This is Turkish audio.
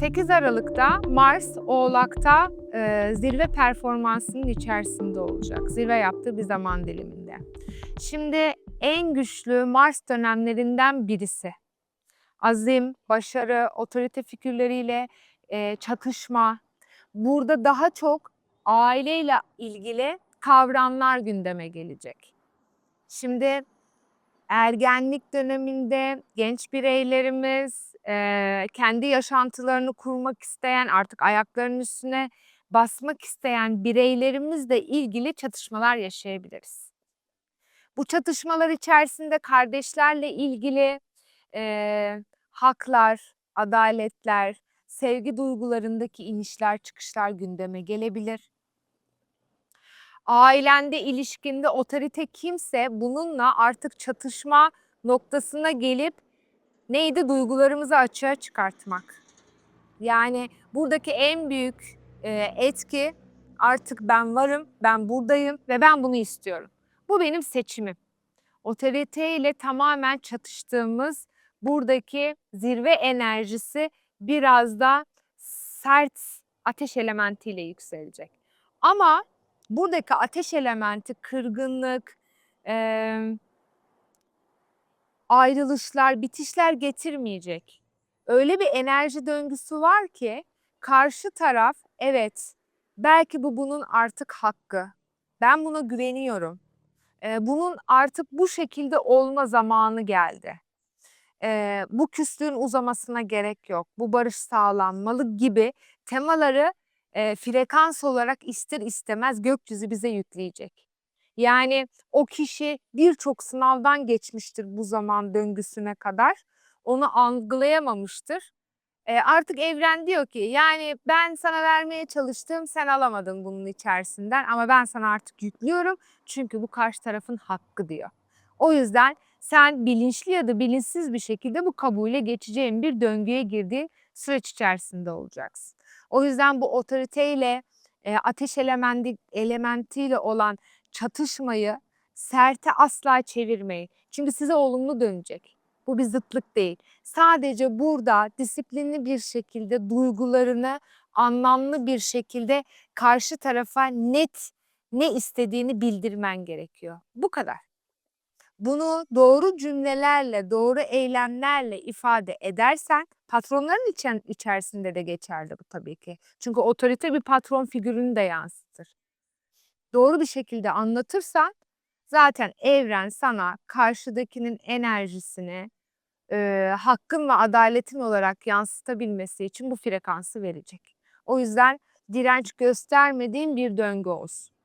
8 Aralık'ta Mars Oğlak'ta e, zirve performansının içerisinde olacak. Zirve yaptığı bir zaman diliminde. Şimdi en güçlü Mars dönemlerinden birisi. Azim, başarı, otorite figürleriyle e, çatışma. Burada daha çok aileyle ilgili kavramlar gündeme gelecek. Şimdi ergenlik döneminde genç bireylerimiz eee, kendi yaşantılarını kurmak isteyen, artık ayaklarının üstüne basmak isteyen bireylerimizle ilgili çatışmalar yaşayabiliriz. Bu çatışmalar içerisinde kardeşlerle ilgili eee, haklar, adaletler, sevgi duygularındaki inişler çıkışlar gündeme gelebilir ailende, ilişkinde otorite kimse bununla artık çatışma noktasına gelip neydi duygularımızı açığa çıkartmak. Yani buradaki en büyük e, etki artık ben varım, ben buradayım ve ben bunu istiyorum. Bu benim seçimim. Otoriteyle tamamen çatıştığımız buradaki zirve enerjisi biraz da sert ateş elementiyle yükselecek. Ama buradaki ateş elementi kırgınlık, ayrılışlar, bitişler getirmeyecek. Öyle bir enerji döngüsü var ki karşı taraf evet belki bu bunun artık hakkı. Ben buna güveniyorum. Eee, bunun artık bu şekilde olma zamanı geldi. Eee, bu küslüğün uzamasına gerek yok. Bu barış sağlanmalı gibi temaları eee, frekans olarak ister istemez gökyüzü bize yükleyecek. Yani o kişi birçok sınavdan geçmiştir bu zaman döngüsüne kadar. Onu algılayamamıştır. Eee, artık evren diyor ki yani ben sana vermeye çalıştım sen alamadın bunun içerisinden ama ben sana artık yüklüyorum çünkü bu karşı tarafın hakkı diyor. O yüzden sen bilinçli ya da bilinçsiz bir şekilde bu kabule geçeceğin bir döngüye girdiğin süreç içerisinde olacaksın. O yüzden bu otoriteyle e, ateş elementi, elementiyle olan çatışmayı serte asla çevirmeyin. Çünkü size olumlu dönecek. Bu bir zıtlık değil. Sadece burada disiplinli bir şekilde duygularını anlamlı bir şekilde karşı tarafa net ne istediğini bildirmen gerekiyor. Bu kadar. Bunu doğru cümlelerle, doğru eylemlerle ifade edersen patronların içen, içerisinde de geçerli bu tabii ki. Çünkü otorite bir patron figürünü de yansıtır. Doğru bir şekilde anlatırsan zaten evren sana karşıdakinin enerjisini e, hakkın ve adaletin olarak yansıtabilmesi için bu frekansı verecek. O yüzden direnç göstermediğin bir döngü olsun.